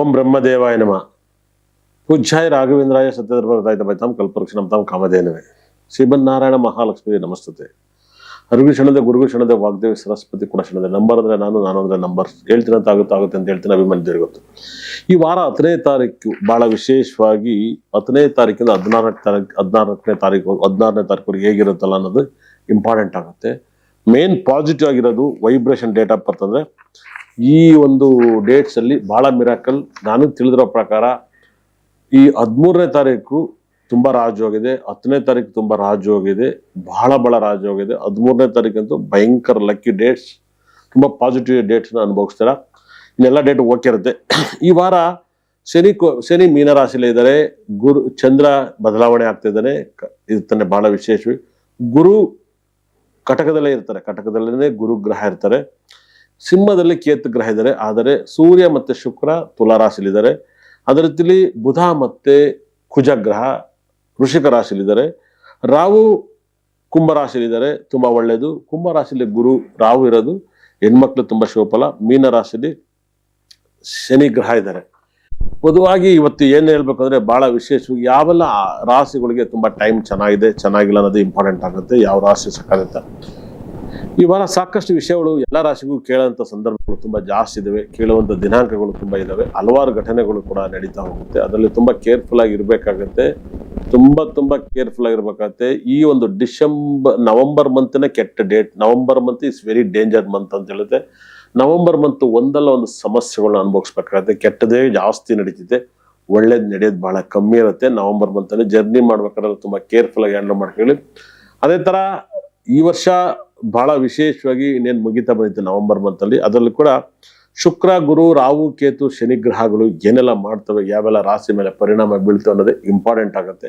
ಓಂ ಬ್ರಹ್ಮದೇವಾಯ ನಮ. ಪೂಜ್ಯಾಯ ರಾಘವೇಂದ್ರಾಯ ಸತ್ಯಧರ್ಮದಾಯ ಕಲ್ಪವೃಕ್ಷ ಕಲ್ಪವೃಕ್ಷಣಂ ತಮ್ಮ ಕಾಮಧೇನವೇ. ಶ್ರೀಮನ್ನಾರಾಯಣ ಮಹಾಲಕ್ಷ್ಮಿ ನಮಸ್ತತೆ. ಹರಿವಿ ಕ್ಷಣದ ಗುರುಗು ಕ್ಷಣದ ವಾಗ್ದೇವಿ, ಸರಸ್ವತಿ ಕೂಡ ಕ್ಷಣದ ನಂಬರ್ ಅಂದ್ರೆ ನಾನು ನಾನು ಅಂದ್ರೆ ನಂಬರ್. ಹೇಳ್ತೀನಂತ ಆಗುತ್ತೆ ಆಗುತ್ತೆ ಅಂತ ಹೇಳ್ತೀನಿ ಅಭಿಮಾನಿ ಗೊತ್ತು. ಈ ವಾರ ಹತ್ತನೇ ತಾರೀಕು ಬಹಳ ವಿಶೇಷವಾಗಿ ಹತ್ತನೇ ತಾರೀಕಿಂದ ಹದಿನಾರನೇ ತಾರೀಕು ಹದಿನಾರನೇ ತಾರೀಕು ಹದಿನಾರನೇ ತಾರೀಕು ಹೇಗಿರುತ್ತಲ್ಲ ಅನ್ನೋದು ಇಂಪಾರ್ಟೆಂಟ್ ಆಗುತ್ತೆ. ಮೇನ್ ಪಾಸಿಟಿವ್ ಆಗಿರೋದು ವೈಬ್ರೇಷನ್ ಡೇಟ್ ಆಫ್ ಬರ್ತ್ ಅಂದ್ರೆ ಈ ಒಂದು ಡೇಟ್ಸ್ ಅಲ್ಲಿ ಬಹಳ ಮಿರಾಕಲ್ ನಾನು ತಿಳಿದಿರೋ ಪ್ರಕಾರ ಈ ಹದಿಮೂರನೇ ತಾರೀಕು ತುಂಬಾ ರಾಜಯೋಗಿದೆ ಹತ್ತನೇ ತಾರೀಕು ತುಂಬಾ ರಾಜಯೋಗಿದೆ ಬಹಳ ಬಹಳ ರಾಜಯೋಗಿದೆ ಹದಿಮೂರನೇ ತಾರೀಕಂತೂ ಭಯಂಕರ ಲಕ್ಕಿ ಡೇಟ್ಸ್ ತುಂಬಾ ಪಾಸಿಟಿವ್ ಡೇಟ್ಸ್ ಅನುಭವಿಸ್ತಾರ? ಇನ್ನೆಲ್ಲ ಡೇಟ್ ಓಕೆ ಇರುತ್ತೆ. ಈ ವಾರ ಶನಿ ಶನಿ ಮೀನರಾಶಿಲಿ ಇದ್ದಾರೆ. ಗುರು, ಚಂದ್ರ ಬದಲಾವಣೆ ಆಗ್ತಿದ್ದಾನೆ ಕ- ಇದು ತಾನೆ ಬಹಳ ವಿಶೇಷವಿ. ಗುರು ಕಟಕದಲ್ಲೇ ಇರ್ತಾರೆ. ಕಟಕದಲ್ಲೇ ಗುರು ಗ್ರಹ ಇರ್ತಾರೆ. ಸಿಂಹದಲ್ಲಿ ಕೇತು ಗ್ರಹ ಇದ್ದಾರೆ. ಆದರೆ ಸೂರ್ಯ ಮತ್ತೆ ಶುಕ್ರ ತುಲಾ ಅದರ ಅದೇ ರೀತಿಲಿ ಬುಧ ಮತ್ತೆ ಕುಜ ಗ್ರಹ ವೃಷಿಕ ರಾಶಿಲಿದ್ದಾರೆ ರಾಹು ಕುಂಭರಾಶಿಲಿದ್ದಾರೆ ತುಂಬ ಒಳ್ಳೆಯದು ಕುಂಭರಾಶಿಲಿ ಗುರು ರಾಹು ಇರೋದು. ಹೆಣ್ಮಕ್ಳು ತುಂಬಾ ಮೀನ ರಾಶಿಲಿ ಶನಿ ಗ್ರಹ ಇದ್ದಾರೆ. ಪೊದುವಾಗಿ ಇವತ್ತು ಏನ್ ಹೇಳ್ಬೇಕಂದ್ರೆ ಬಹಳ ವಿಶೇಷವಾಗಿ ಯಾವೆಲ್ಲ ರಾಶಿಗಳಿಗೆ ತುಂಬಾ ಟೈಮ್ ಚೆನ್ನಾಗಿದೆ, ಚೆನ್ನಾಗಿಲ್ಲ ಅನ್ನೋದು ಇಂಪಾರ್ಟೆಂಟ್ ಆಗುತ್ತೆ. ಯಾವ ರಾಶಿ ಸಕಾಲಿತ ಈ ವಾರ ಸಾಕಷ್ಟು ವಿಷಯಗಳು ಎಲ್ಲ ರಾಶಿಗೂ ಕೇಳೋಂಥ ಸಂದರ್ಭಗಳು ತುಂಬ ಜಾಸ್ತಿ ಇದಾವೆ. ಕೇಳುವಂಥ ದಿನಾಂಕಗಳು ತುಂಬ ಇದ್ದಾವೆ ಹಲವಾರು ಘಟನೆಗಳು ಕೂಡ ನಡೀತಾ ಹೋಗುತ್ತೆ. ಅದರಲ್ಲಿ ತುಂಬ ಕೇರ್ಫುಲ್ ಆಗಿ ಇರಬೇಕಾಗತ್ತೆ. ತುಂಬ ತುಂಬ ಕೇರ್ಫುಲ್ ಆಗಿರ್ಬೇಕಾಗತ್ತೆ ಈ ಒಂದು ಡಿಸೆಂಬರ್, ನವೆಂಬರ್ ಮಂತ್ನ ಕೆಟ್ಟ date. November month is very danger month ಅಂತ ಹೇಳುತ್ತೆ. ನವೆಂಬರ್ ಮಂತ್ ಒಂದಲ್ಲ ಒಂದು ಸಮಸ್ಯೆಗಳನ್ನ ಅನುಭವಿಸ್ಬೇಕಾಗತ್ತೆ. ಕೆಟ್ಟದೇ ಜಾಸ್ತಿ ನಡೀತಿದೆ. ಒಳ್ಳೇದು ನಡೆಯೋದು ಬಹಳ ಕಮ್ಮಿ ಇರುತ್ತೆ. ನವೆಂಬರ್ ಮಂತ್ ಅಲ್ಲಿ ಜರ್ನಿ ಮಾಡ್ಬೇಕಾದ್ರೆ ತುಂಬ ಕೇರ್ಫುಲ್ ಆಗಿ ಹ್ಯಾಂಡಲ್ ಮಾಡ್ಕೊಳ್ಳಿ. ಅದೇ ತರ ಈ ವರ್ಷ ಬಹಳ ವಿಶೇಷವಾಗಿ ಇನ್ನೇನು ಮುಗಿತಾ ಬಂದಿತ್ತು ನವೆಂಬರ್ ಮಂತಲ್ಲಿ. ಅದರಲ್ಲೂ ಕೂಡ ಶುಕ್ರ, ಗುರು, ರಾಹು, ಕೇತು, ಶನಿ ಗ್ರಹಗಳು ಏನೆಲ್ಲ ಮಾಡ್ತವೆ, ಯಾವೆಲ್ಲ ರಾಶಿ ಮೇಲೆ ಪರಿಣಾಮ ಬೀಳ್ತವೆ ಅನ್ನೋದೇ ಇಂಪಾರ್ಟೆಂಟ್ ಆಗುತ್ತೆ.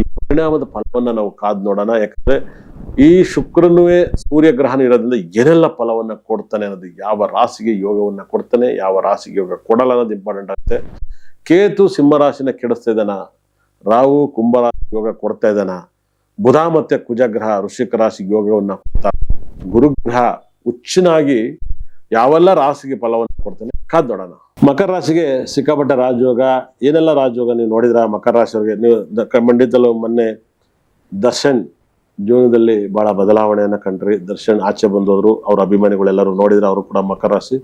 ಈ ಪರಿಣಾಮದ ಫಲವನ್ನ ನಾವು ಕಾದ್ ನೋಡೋಣ. ಯಾಕಂದ್ರೆ ಈ ಶುಕ್ರನುವೇ ಸೂರ್ಯ ಗ್ರಹಣ ಇರೋದ್ರಿಂದ ಏನೆಲ್ಲ ಫಲವನ್ನ ಕೊಡ್ತಾನೆ ಅನ್ನೋದು ಯಾವ ರಾಶಿಗೆ ಯೋಗವನ್ನ ಕೊಡ್ತಾನೆ, ಯಾವ ರಾಶಿಗೆ ಯೋಗ ಕೊಡಲ್ಲ ಅನ್ನೋದು ಇಂಪಾರ್ಟೆಂಟ್ ಆಗುತ್ತೆ. ಕೇತು ಸಿಂಹರಾಶಿನ ಕೆಡಿಸ್ತಾ ಇದ್ದಾನ? ರಾಹು ಕುಂಭರಾಶಿ ಯೋಗ ಕೊಡ್ತಾ ಇದ್ದಾನ? ಬುಧ ಮತ್ತೆ ಕುಜಗ್ರಹ ಋಷಿಕ ರಾಶಿಗೆ ಯೋಗವನ್ನ ಕೊಡ್ತಾ ಗುರುಗ್ರಹ ಉಚ್ಚನಾಗಿ ಯಾವೆಲ್ಲ ರಾಶಿಗೆ ಫಲವನ್ನು ಕೊಡ್ತಾನೆ? ಕಾದ್ ನೋಡೋಣ ಮಕರ ರಾಶಿಗೆ ಸಿಕ್ಕಾಪಟ್ಟೆ ರಾಜಯೋಗ, ಏನೆಲ್ಲ ರಾಜಯೋಗ ನೀವು ನೋಡಿದ್ರ ಮಕರ ರಾಶಿಯವರಿಗೆ? ನೀವು ಖಂಡಿತಲು ಮೊನ್ನೆ ದರ್ಶನ್ ಜೀವನದಲ್ಲಿ ಬಹಳ ಬದಲಾವಣೆಯನ್ನು ಕಂಡ್ರಿ. ದರ್ಶನ್ ಆಚೆ ಬಂದವರು ಅವ್ರ ಅಭಿಮಾನಿಗಳೆಲ್ಲರೂ ನೋಡಿದ್ರೆ ಅವರು ಕೂಡ ಮಕರ ರಾಶಿ.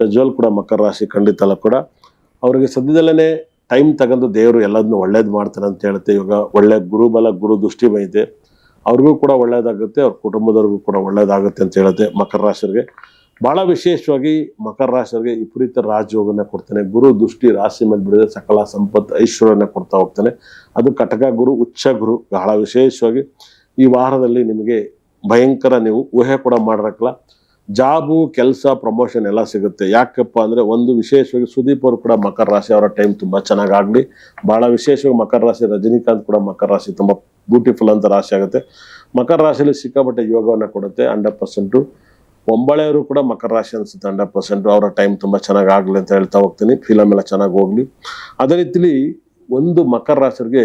ಪ್ರಜ್ವಲ್ ಕೂಡ ಮಕರ ರಾಶಿ ಖಂಡಿತಲ್ಲ ಕೂಡ. ಅವರಿಗೆ ಸದ್ಯದಲ್ಲೇ ಟೈಮ್ ತಗೊಂಡು ದೇವರು ಎಲ್ಲದನ್ನು ಒಳ್ಳೇದು ಮಾಡ್ತಾರೆ ಅಂತ ಹೇಳುತ್ತೆ ಇವಾಗ ಒಳ್ಳೆ ಗುರುಬಲ, ಗುರು ದೃಷ್ಟಿ ಬಂದಿದೆ ಅವ್ರಿಗೂ ಕೂಡ ಒಳ್ಳೆಯದಾಗುತ್ತೆ ಅವ್ರ ಕುಟುಂಬದವ್ರಿಗೂ ಕೂಡ ಒಳ್ಳೆಯದಾಗುತ್ತೆ ಅಂತ ಹೇಳುತ್ತೆ ಮಕರ ರಾಶಿಯರಿಗೆ ಬಹಳ ವಿಶೇಷವಾಗಿ ಮಕರ ರಾಶಿಯರಿಗೆ ವಿಪರೀತ ರಾಜಯೋಗನ ಕೊಡ್ತಾನೆ. ಗುರು ದೃಷ್ಟಿ ರಾಶಿ ಮೇಲೆ ಬಿಡದೆ ಸಕಲ ಸಂಪತ್ತು ಐಶ್ವರ್ಯನ ಕೊಡ್ತಾ ಹೋಗ್ತಾನೆ. ಅದು ಕಟಕ ಗುರು, ಉಚ್ಚ ಗುರು, ಬಹಳ ವಿಶೇಷವಾಗಿ ಈ ವಾರದಲ್ಲಿ ನಿಮಗೆ ಭಯಂಕರ ನೀವು ಊಹೆ ಕೂಡ ಮಾಡಿರಕ್ಕಲ್ಲ. ಜಾಬು, ಕೆಲಸ, ಪ್ರಮೋಷನ್ ಎಲ್ಲ ಸಿಗುತ್ತೆ. ಯಾಕಪ್ಪ ಅಂದರೆ ಒಂದು ವಿಶೇಷವಾಗಿ ಸುದೀಪ್ ಅವರು ಕೂಡ ಮಕರ ರಾಶಿ ಅವರ ಟೈಮ್ ತುಂಬ ಚೆನ್ನಾಗಾಗಲಿ ಭಾಳ ವಿಶೇಷವಾಗಿ ಮಕರ ರಾಶಿ ರಜನಿಕಾಂತ್ ಕೂಡ ಮಕರ ರಾಶಿ ತುಂಬಾ ಬ್ಯೂಟಿಫುಲ್ ಅಂತ ರಾಶಿ ಆಗುತ್ತೆ. ಮಕರ ರಾಶಿಯಲ್ಲಿ ಸಿಕ್ಕಾಪಟ್ಟೆ ಯೋಗವನ್ನು ಕೊಡುತ್ತೆ. ಹಂಡ್ರೆಡ್ ಪರ್ಸೆಂಟು ಒಂಬಳೆಯವರು ಕೂಡ ಮಕರ ರಾಶಿ ಅನಿಸುತ್ತೆ ಹಂಡ್ರೆಡ್ ಪರ್ಸೆಂಟು ಅವರ ಟೈಮ್ ತುಂಬ ಚೆನ್ನಾಗಿ ಆಗಲಿ ಅಂತ ಹೇಳ್ತಾ ಹೋಗ್ತೀನಿ. ಫಿಲಮ್ ಎಲ್ಲ ಚೆನ್ನಾಗಿ ಹೋಗಲಿ. ಅದೇ ರೀತಿಲಿ ಒಂದು ಮಕರ ರಾಶಿಗೆ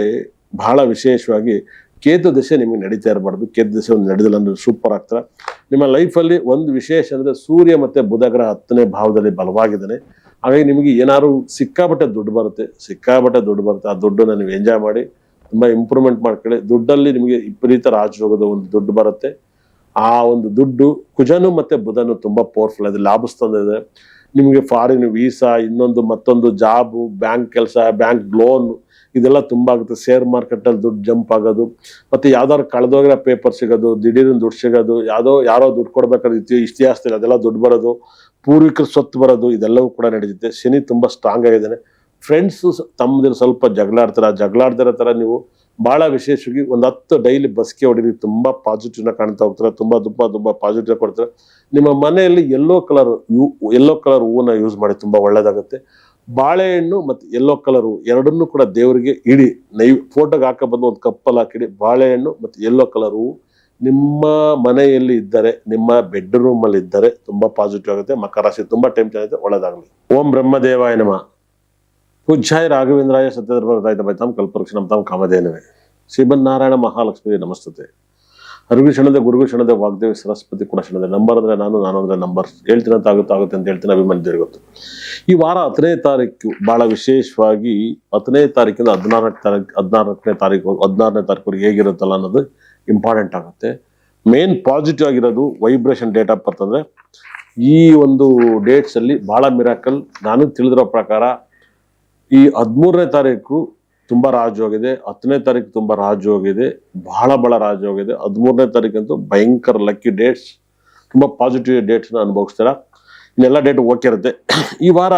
ಬಹಳ ವಿಶೇಷವಾಗಿ ಕೇತು ದಶೆ ನಿಮಗೆ ನಡೀತಾ ಇರಬಾರ್ದು. ಕೇತು ದಶೆ ಒಂದು ನಡೆದಿಲ್ಲ ಅಂದ್ರೆ ಸೂಪರ್ ಆಗ್ತಾರೆ ನಿಮ್ಮ ಲೈಫಲ್ಲಿ ಒಂದು ವಿಶೇಷ ಅಂದರೆ ಸೂರ್ಯ ಮತ್ತು ಬುಧ ಗ್ರಹ ಹತ್ತನೇ ಭಾವದಲ್ಲಿ ಬಲವಾಗಿದ್ದಾನೆ. ಹಾಗಾಗಿ ನಿಮಗೆ ಏನಾದ್ರು ಸಿಕ್ಕಾಪಟ್ಟೆ ದುಡ್ಡು ಬರುತ್ತೆ, ಸಿಕ್ಕಾಪಟ್ಟೆ ದುಡ್ಡು ಬರುತ್ತೆ. ಆ ದುಡ್ಡನ್ನು ನೀವು ಎಂಜಾಯ್ ಮಾಡಿ. ತುಂಬಾ ಇಂಪ್ರೂವ್ಮೆಂಟ್ ಮಾಡ್ಕೊಳ್ಳಿ ದುಡ್ಡಲ್ಲಿ ನಿಮಗೆ ವಿಪರೀತ ರಾಜಯೋಗದ ಒಂದು ದುಡ್ಡು ಬರುತ್ತೆ. ಆ ಒಂದು ದುಡ್ಡು ಕುಜನು ಮತ್ತೆ ಬುಧನು ತುಂಬಾ ಪವರ್ಫುಲ್ ಅದು ಲಾಭಿಸ್ತಂದಿದೆ ನಿಮಗೆ ಫಾರಿನ್ ವೀಸಾ ಇನ್ನೊಂದು ಮತ್ತೊಂದು ಜಾಬು ಬ್ಯಾಂಕ್ ಕೆಲಸ ಬ್ಯಾಂಕ್ ಲೋನ್ ಇದೆಲ್ಲ ತುಂಬಾ ಆಗುತ್ತೆ. ಶೇರ್ ಮಾರ್ಕೆಟ್ ಅಲ್ಲಿ ದುಡ್ಡು ಜಂಪ್ ಆಗೋದು. ಮತ್ತೆ ಯಾವ್ದಾದ್ರು ಕಳೆದೋಗಿರೋ ಪೇಪರ್ ಸಿಗೋದು, ದಿಢೀರಿನ ದುಡ್ಡು ಸಿಗೋದು, ಯಾವುದೋ, ಯಾರೋ ದುಡ್ಡು ಕೊಡ್ಬೇಕಾದ್ರೆ ಇತಿ ಇತಿಹಾಸದಲ್ಲಿ ಅದೆಲ್ಲ ದುಡ್ಡು ಬರೋದು, ಪೂರ್ವಿಕರ ಸ್ವತ್ತು ಬರೋದು, ಇದೆಲ್ಲವೂ ಕೂಡ ನಡೀತಿದೆ ಶನಿ ತುಂಬಾ ಸ್ಟ್ರಾಂಗ್ ಆಗಿದ್ದಾನೆ. ಫ್ರೆಂಡ್ಸ್ ತಮ್ಮದಿರು ಸ್ವಲ್ಪ ಜಗಳಾಡ್ತಾರೆ. ಆ ತರ ನೀವು ಬಹಳ ವಿಶೇಷವಾಗಿ ಒಂದು ಹತ್ತು ಡೈಲಿ ಬಸ್ಗೆ ಹೊಡೀರಿ, ತುಂಬಾ ಪಾಸಿಟಿವ್ನ ಕಾಣ್ತಾ ಹೋಗ್ತಾರೆ, ತುಂಬಾ ತುಂಬ ತುಂಬ ಪಾಸಿಟಿವ್ ಕೊಡ್ತಾರೆ. ನಿಮ್ಮ ಮನೆಯಲ್ಲಿ ಯೆಲ್ಲೋ ಕಲರ್ ಯೆಲ್ಲೋ ಕಲರ್ ಹೂವನ್ನ ಯೂಸ್ ಮಾಡಿ, ತುಂಬಾ ಒಳ್ಳೆಯದಾಗುತ್ತೆ ಬಾಳೆಹಣ್ಣು ಮತ್ತೆ ಯೆಲ್ಲೋ ಕಲರ್ ಎರಡನ್ನೂ ಕೂಡ ದೇವರಿಗೆ ಇಡಿ, ನೈ ಫೋಟೋಗೆ ಹಾಕ ಬಂದು ಒಂದು ಕಪ್ಪಲ್ಲಿ ಹಾಕಿಡಿ. ಬಾಳೆಹಣ್ಣು ಮತ್ತೆ ಯೆಲ್ಲೋ ಕಲರ್ ಹೂವು ನಿಮ್ಮ ಮನೆಯಲ್ಲಿ ಇದ್ದರೆ, ನಿಮ್ಮ ಬೆಡ್ರೂಮ್ ಅಲ್ಲಿ ಇದ್ದರೆ ತುಂಬಾ ಪಾಸಿಟಿವ್ ಆಗುತ್ತೆ. ಮಕರ ರಾಶಿ ತುಂಬಾ ಟೈಮ್ ಚೆನ್ನಾಗಿದೆ ಒಳ್ಳೆಯದಾಗಲಿ ಓಂ ಬ್ರಹ್ಮದೇವಾಯ ನಮ. ಪೂಜ್ಯಾಯ ರಾಘವೇಂದ್ರಾಯ ಸತ್ಯಧರ್ಮರತಾಯ ತಮ್ಮ ಕಲ್ಪವೃಕ್ಷ ನಮ್ಮ ತಾಮ್ ಕಾಮಧೇನವೇ. ಶ್ರೀಮನ್ನಾರಾಯಣ ಮಹಾಲಕ್ಷ್ಮಿ ನಮಸ್ತತೆ. ಅರಿವಿ ಕ್ಷಣದ ಗುರುಗು ಕ್ಷಣದ ವಾಗ್ದೇವಿ ಸರಸ್ವತಿ ಕೂಡ ಕ್ಷಣದ ನಂಬರ್ ಅಂದ್ರೆ ನಾನು ನಾನು ಅಂದ್ರೆ ನಂಬರ್. ಹೇಳ್ತೀನಿ ಅಂತ ಆಗುತ್ತೆ ಆಗುತ್ತೆ ಅಂತ ಹೇಳ್ತೀನಿ ಅಭಿಮಾನಿ ಗೊತ್ತು. ಈ ವಾರ ಹತ್ತನೇ ತಾರೀಕು ಬಹಳ ವಿಶೇಷವಾಗಿ ಹತ್ತನೇ ತಾರೀಕಿಂದ ಹದಿನಾರನೇ ತಾರೀಕು ಹದಿನಾರನೇ ತಾರೀಕು ಹದಿನಾರನೇ ತಾರೀಕು ಹೇಗಿರುತ್ತಲ್ಲ ಅನ್ನೋದು ಇಂಪಾರ್ಟೆಂಟ್ ಆಗುತ್ತೆ. ಮೇನ್ ಪಾಸಿಟಿವ್ ಆಗಿರೋದು ವೈಬ್ರೇಷನ್ ಡೇಟ್ ಆಫ್ ಬರ್ತ್ ಅಂದ್ರೆ ಈ ಒಂದು ಡೇಟ್ಸ್ ಅಲ್ಲಿ ಬಹಳ ಮಿರಾಕಲ್ ನಾನು ತಿಳಿದಿರೋ ಪ್ರಕಾರ ಈ ಹದಿಮೂರನೇ ತಾರೀಕು ತುಂಬಾ ರಾಜಯೋಗಿದೆ ಹತ್ತನೇ ತಾರೀಕು ತುಂಬಾ ರಾಜಯೋಗಿದೆ ಬಹಳ ಬಹಳ ರಾಜಯೋಗಿದೆ ಹದಿಮೂರನೇ ತಾರೀಕಂತೂ ಭಯಂಕರ ಲಕ್ಕಿ ಡೇಟ್ಸ್ ತುಂಬಾ ಪಾಸಿಟಿವ್ ಡೇಟ್ಸ್ನ ಅನುಭವಿಸ್ತೀರ? ಇನ್ನೆಲ್ಲ ಡೇಟ್ ಓಕೆ ಇರುತ್ತೆ. ಈ ವಾರ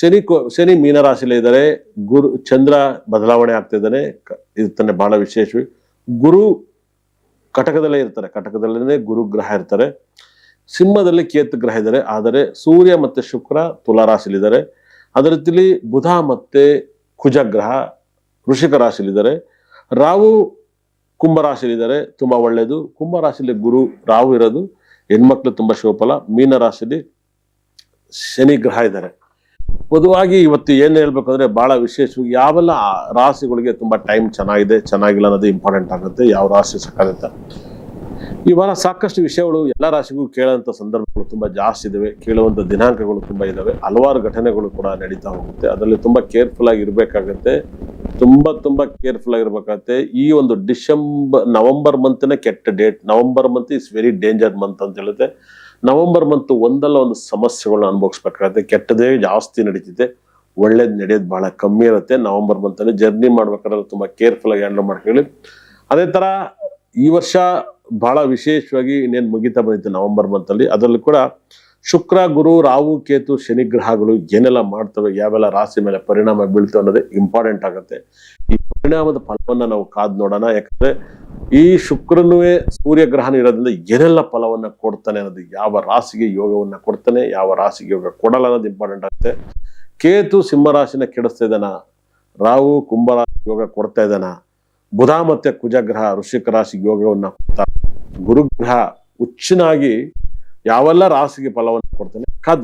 ಶನಿ ಶನಿ ಮೀನರಾಶಿಲೇ ಇದ್ದಾರೆ. ಗುರು, ಚಂದ್ರ ಬದಲಾವಣೆ ಆಗ್ತಾ ಇದ್ದಾನೆ. ಕ- ಇದು ತಾನೆ ಬಹಳ ವಿಶೇಷವಿ ಗುರು ಕಟಕದಲ್ಲೇ ಇರ್ತಾರೆ. ಕಟಕದಲ್ಲೇ ಗುರು ಗ್ರಹ ಇರ್ತಾರೆ. ಸಿಂಹದಲ್ಲಿ ಕೇತು ಗ್ರಹ ಇದ್ದಾರೆ. ಆದರೆ ಸೂರ್ಯ ಮತ್ತು ಶುಕ್ರ ತುಲಾ ರಾಶಿಲಿದ್ದಾರೆ. ಅದೇ ರೀತಿಲಿ ಬುಧ ಮತ್ತೆ ಕುಜಗ್ರಹ ವೃಷಿಕ ರಾಶಿಲಿದ್ದಾರೆ ರಾವು ಕುಂಭ ರಾಶಿಲಿದ್ದಾರೆ ತುಂಬಾ ಒಳ್ಳೆಯದು ಕುಂಭ ರಾಶಿಲಿ ಗುರು ರಾವು ಇರೋದು. ಹೆಣ್ಮಕ್ಳು ತುಂಬಾ ಶೋಪಲ ಮೀನ ರಾಶಿಲಿ ಶನಿ ಗ್ರಹ ಇದ್ದಾರೆ. ಪೊದುವಾಗಿ ಇವತ್ತು ಏನು ಹೇಳ್ಬೇಕು ಅಂದ್ರೆ ಬಹಳ ವಿಶೇಷವಾಗಿ ಯಾವೆಲ್ಲ ರಾಶಿಗಳಿಗೆ ತುಂಬಾ ಟೈಮ್ ಚೆನ್ನಾಗಿದೆ, ಚೆನ್ನಾಗಿಲ್ಲ ಅನ್ನೋದು ಇಂಪಾರ್ಟೆಂಟ್ ಆಗುತ್ತೆ. ಯಾವ ರಾಶಿ ಸಕ್ಕಾಗುತ್ತೆ ಈ ವಾರ ಸಾಕಷ್ಟು ವಿಷಯಗಳು ಎಲ್ಲ ರಾಶಿಗೂ ಕೇಳುವಂತ ಸಂದರ್ಭಗಳು ತುಂಬಾ ಜಾಸ್ತಿ ಇದಾವೆ. ಕೇಳುವಂತ ದಿನಾಂಕಗಳು ತುಂಬಾ ಇದಾವೆ. ಹಲವಾರು ಘಟನೆಗಳು ಕೂಡ ನಡೀತಾ ಹೋಗುತ್ತೆ. ಅದರಲ್ಲಿ ತುಂಬಾ ಕೇರ್ಫುಲ್ ಆಗಿ ಇರ್ಬೇಕಾಗತ್ತೆ. ತುಂಬಾ ತುಂಬಾ ಕೇರ್ಫುಲ್ ಆಗಿರ್ಬೇಕಾಗತ್ತೆ ಈ ಒಂದು ಡಿಸೆಂಬರ್, ನವೆಂಬರ್ ಮಂತ್ನೇ ಕೆಟ್ಟ date. November month is very danger month ಅಂತ ಹೇಳುತ್ತೆ. ನವೆಂಬರ್ ಮಂತ್ ಒಂದಲ್ಲ ಒಂದು ಸಮಸ್ಯೆಗಳನ್ನ ಅನುಭವಿಸ್ಬೇಕಾಗತ್ತೆ. ಕೆಟ್ಟದೇ ಜಾಸ್ತಿ ನಡೀತಿದೆ. ಒಳ್ಳೇದು ನಡೆಯೋದು ಬಹಳ ಕಮ್ಮಿ ಇರುತ್ತೆ. ನವೆಂಬರ್ ಮಂತ್ ಅಲ್ಲಿ ಜರ್ನಿ ಮಾಡ್ಬೇಕಾದ್ರೆ ತುಂಬಾ ಕೇರ್ಫುಲ್ ಆಗಿ ಹ್ಯಾಂಡಲ್ ಮಾಡ್ಕೊಳ್ಳಿ. ಅದೇ ತರ ಈ ವರ್ಷ ಬಹಳ ವಿಶೇಷವಾಗಿ ಇನ್ನೇನು ಮುಗಿತಾ ಬಂದಿತ್ತು ನವೆಂಬರ್ ಮಂತ್ ಅಲ್ಲಿ ಅದರಲ್ಲಿ ಕೂಡ ಶುಕ್ರ, ಗುರು, ರಾಹು, ಕೇತು, ಶನಿ ಗ್ರಹಗಳು ಏನೆಲ್ಲ ಮಾಡ್ತವೆ, ಯಾವೆಲ್ಲ ರಾಶಿ ಮೇಲೆ ಪರಿಣಾಮ ಬೀಳ್ತವೆ ಅನ್ನೋದೇ ಇಂಪಾರ್ಟೆಂಟ್ ಆಗುತ್ತೆ. ಈ ಪರಿಣಾಮದ ಫಲವನ್ನ ನಾವು ಕಾದ್ ನೋಡೋಣ. ಯಾಕಂದ್ರೆ ಈ ಶುಕ್ರನುವೇ ಸೂರ್ಯ ಗ್ರಹಣ ಇರೋದ್ರಿಂದ ಏನೆಲ್ಲ ಫಲವನ್ನ ಕೊಡ್ತಾನೆ ಅನ್ನೋದು, ಯಾವ ರಾಶಿಗೆ ಯೋಗವನ್ನ ಕೊಡ್ತಾನೆ, ಯಾವ ರಾಶಿಗೆ ಯೋಗ ಕೊಡಲ್ಲ ಅನ್ನೋದು ಇಂಪಾರ್ಟೆಂಟ್ ಆಗುತ್ತೆ. ಕೇತು ಸಿಂಹ ರಾಶಿನ ಕೆಡಿಸ್ತಾ ಇದ್ದಾನ? ರಾಹು ಕುಂಭರಾಶಿ ಯೋಗ ಕೊಡ್ತಾ ಇದ್ದಾನ? ಬುಧ ಮತ್ತೆ ಕುಜಗ್ರಹ ಋಷಿಕ ರಾಶಿ ಯೋಗವನ್ನ ಗುರುಗ್ರಹ ಹುಚ್ಚನಾಗಿ ಯಾವೆಲ್ಲ ರಾಶಿಗೆ ಫಲವನ್ನು ಕೊಡ್ತಾನೆ ಕಾದ್